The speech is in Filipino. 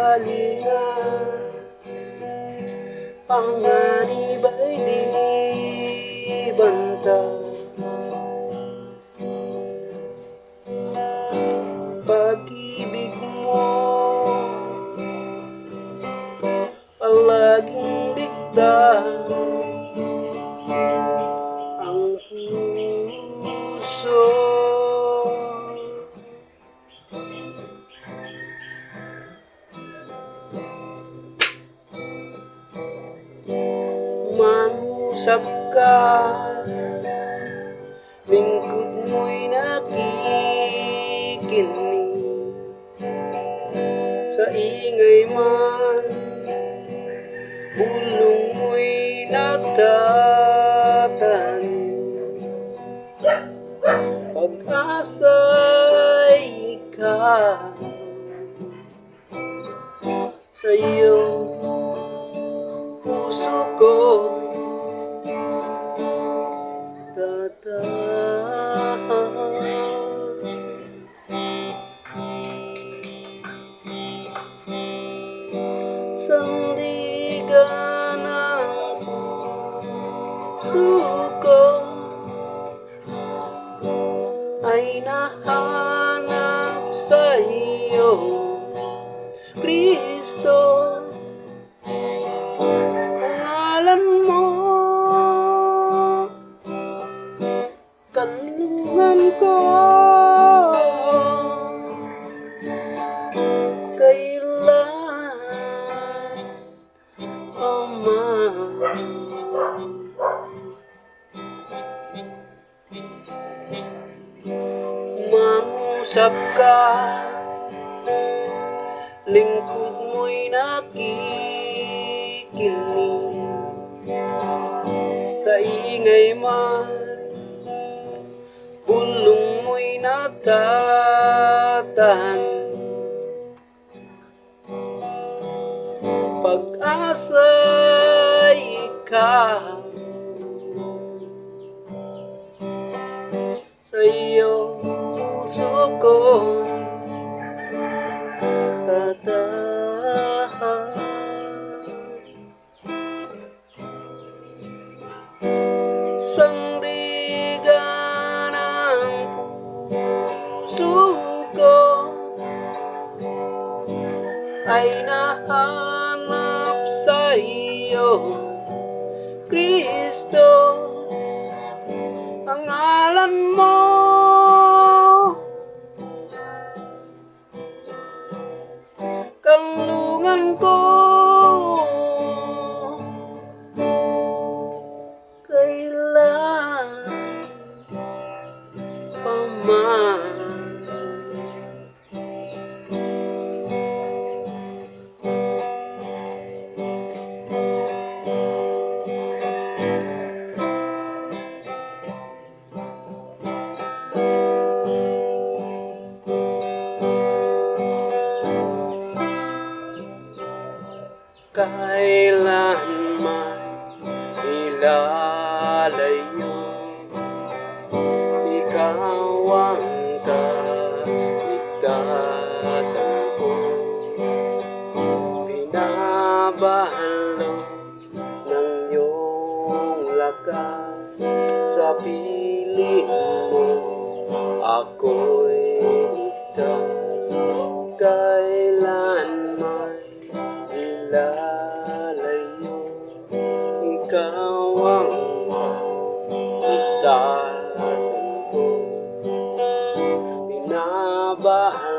iyong kalinga Panganib ay di banta Mangusap ka. Lingkod mo'y nakikinig. Sa ingay man Bulong mo'y nagtatanim. Pag-asa'y ikaw. Sa iyong puso ko Ay nahanap sa iyo Kristo Pangalan mo Kalungan ko Kailan Ama Mangusap ka Lingkod mo'y nakikinig. Sa ingay man Bulong mo'y natatahan. Pag-asa'y ikaw puso ko. Tatahan. Sandigan ko. Ay nahanap sa iyo Kristo pa man Kailanman ilalayo Ikaw ang Sa piling mo ako'y ligtas Kailanman barra